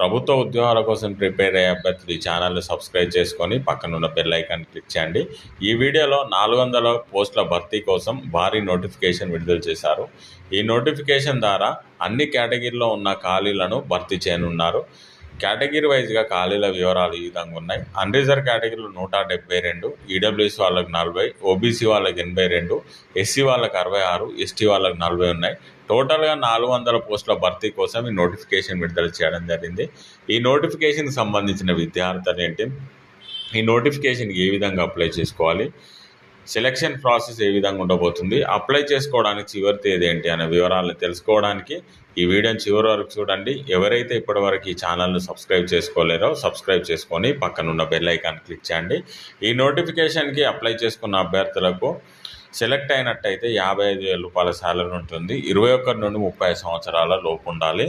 ప్రభుత్వ ఉద్యోగాల కోసం ప్రిపేర్ అయ్యే అభ్యర్థులు ఈ ఛానల్ని సబ్స్క్రైబ్ చేసుకొని పక్కనున్న బెల్ ఐకాన్ క్లిక్ చేయండి. ఈ వీడియోలో నాలుగు వందల పోస్టుల భర్తీ కోసం భారీ నోటిఫికేషన్ విడుదల చేశారు. ఈ నోటిఫికేషన్ ద్వారా అన్ని కేటగిరీలో ఉన్న ఖాళీలను భర్తీ చేయనున్నారు. కేటగిరీ వైజ్గా ఖాళీల వివరాలు ఈ విధంగా ఉన్నాయి. అన్రిజర్వ్ కేటగిరీలో నూట డెబ్బై రెండు ఈడబ్ల్యూఎస్ వాళ్ళకి నలభై ఓబీసీ వాళ్ళకి ఎనభై రెండు ఎస్సీ వాళ్ళకి అరవై ఆరు ఎస్టీ వాళ్ళకి నలభై ఉన్నాయి. టోటల్గా నాలుగు వందల పోస్టుల భర్తీ కోసం ఈ నోటిఫికేషన్ విడుదల చేయడం జరిగింది. ఈ నోటిఫికేషన్కి సంబంధించిన విద్యార్థులు ఏంటి? ఈ నోటిఫికేషన్కి ఏ విధంగా అప్లై చేసుకోవాలి? సెలక్షన్ ప్రాసెస్ ఏ విధంగా ఉండబోతుంది? అప్లై చేసుకోవడానికి చివరి తేదీ ఏంటి అనే వివరాలను తెలుసుకోవడానికి ఈ వీడియోని చివరి వరకు చూడండి. ఎవరైతే ఇప్పటివరకు ఈ ఛానల్ను సబ్స్క్రైబ్ చేసుకోలేరో సబ్స్క్రైబ్ చేసుకొని పక్కనున్న బెల్ ఐకాన్ క్లిక్ చేయండి. ఈ నోటిఫికేషన్కి అప్లై చేసుకున్న అభ్యర్థులకు సెలెక్ట్ అయినట్టయితే యాభై ఐదు వేల రూపాయల శాలరీ ఉంటుంది. ఇరవై ఒకటి నుండి ముప్పై సంవత్సరాల లోపు ఉండాలి.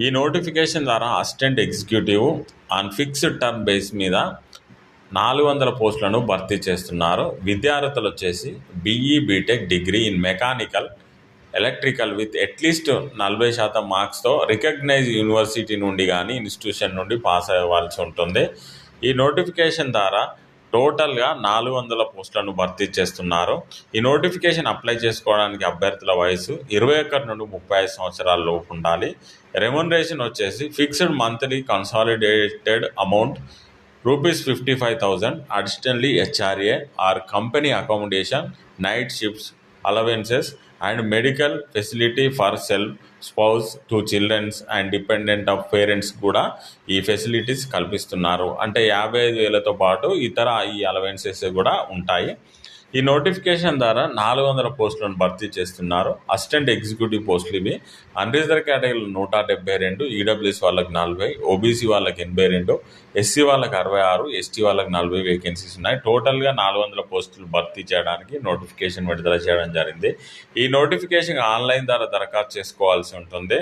ఈ నోటిఫికేషన్ ద్వారా assistant executive on fixed term base మీద నాలుగు వందల పోస్టులను భర్తీ చేస్తున్నారు. విద్యార్థులు వచ్చేసి BE BTech degree in mechanical electrical with at least నలభై శాతం మార్క్స్తో రికగ్నైజ్ యూనివర్సిటీ నుండి కానీ ఇన్స్టిట్యూషన్ నుండి పాస్ అవ్వాల్సి ఉంటుంది. ఈ నోటిఫికేషన్ ద్వారా టోటల్గా నాలుగు వందల పోస్టులను భర్తీ చేస్తున్నారు. ఈ నోటిఫికేషన్ అప్లై చేసుకోవడానికి అభ్యర్థుల వయసు ఇరవై ఒకటి నుండి ముప్పై ఐదు సంవత్సరాల లోపు ఉండాలి. రెమ్యునరేషన్ వచ్చేసి fixed monthly consolidated amount rupees fifty five thousand. Additionally HRA or company accommodation night shifts allowances and medical facility for self spouse two childrens and dependent of parents కూడా ఈ ఫెసిలిటీస్ కల్పిస్తున్నారు. అంటే యాభై ఐదు వేలతో పాటు ఇతర ఈ అలవెన్సెస్ కూడా ఉంటాయి. ఈ నోటిఫికేషన్ ద్వారా నాలుగు వందల పోస్టులను భర్తీ చేస్తున్నారు. అసిస్టెంట్ ఎగ్జిక్యూటివ్ పోస్టులు ఇవి. అన్రిజర్వ్ కేటగిరీలు నూట డెబ్బై రెండు ఈడబ్ల్యూఎస్ వాళ్ళకి నలభై ఓబీసీ వాళ్ళకి ఎనభై రెండు ఎస్సీ వాళ్ళకి అరవై ఆరు ఎస్టీ వాళ్ళకి నలభై వేకెన్సీస్ ఉన్నాయి. టోటల్గా నాలుగు వందల పోస్టులు భర్తీ చేయడానికి నోటిఫికేషన్ విడుదల చేయడం జరిగింది. ఈ నోటిఫికేషన్ ఆన్లైన్ ద్వారా దరఖాస్తు చేసుకోవాల్సి ఉంటుంది.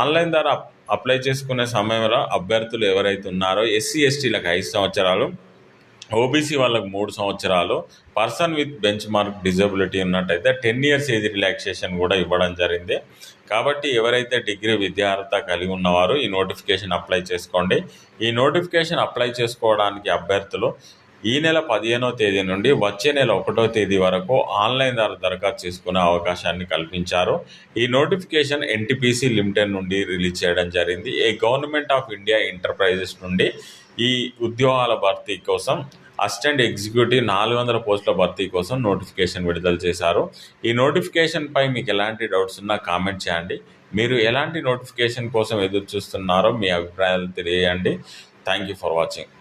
ఆన్లైన్ ద్వారా అప్లై చేసుకునే సమయంలో అభ్యర్థులు ఎవరైతే ఉన్నారో ఎస్సీ ఎస్టీలకు ఐదు సంవత్సరాలు ఓబీసీ వాళ్ళకు మూడు సంవత్సరాలు person with benchmark disability ఉన్నట్టయితే టెన్ ఇయర్స్ ఏజ్ రిలాక్సేషన్ కూడా ఇవ్వడం జరిగింది. కాబట్టి ఎవరైతే డిగ్రీ విద్యార్హత కలిగి ఉన్నవారు ఈ నోటిఫికేషన్ అప్లై చేసుకోండి. ఈ నోటిఫికేషన్ అప్లై చేసుకోవడానికి అభ్యర్థులు ఈ నెల పదిహేనో తేదీ నుండి వచ్చే నెల ఒకటో తేదీ వరకు ఆన్లైన్ ద్వారా దరఖాస్తు చేసుకునే అవకాశాన్ని కల్పించారు. ఈ నోటిఫికేషన్ ఎన్టీపీసీ లిమిటెడ్ నుండి రిలీజ్ చేయడం జరిగింది. A government of India enterprises నుండి ఈ ఉద్యోగాల భర్తీ కోసం అసిస్టెంట్ ఎగ్జిక్యూటివ్ నాలుగు వందల పోస్టుల భర్తీ కోసం నోటిఫికేషన్ విడుదల చేశారు. ఈ నోటిఫికేషన్పై మీకు ఎలాంటి డౌట్స్ ఉన్నా కామెంట్ చేయండి. మీరు ఎలాంటి నోటిఫికేషన్ కోసం ఎదురు చూస్తున్నారో మీ అభిప్రాయాలు తెలియజేయండి. Thank you for watching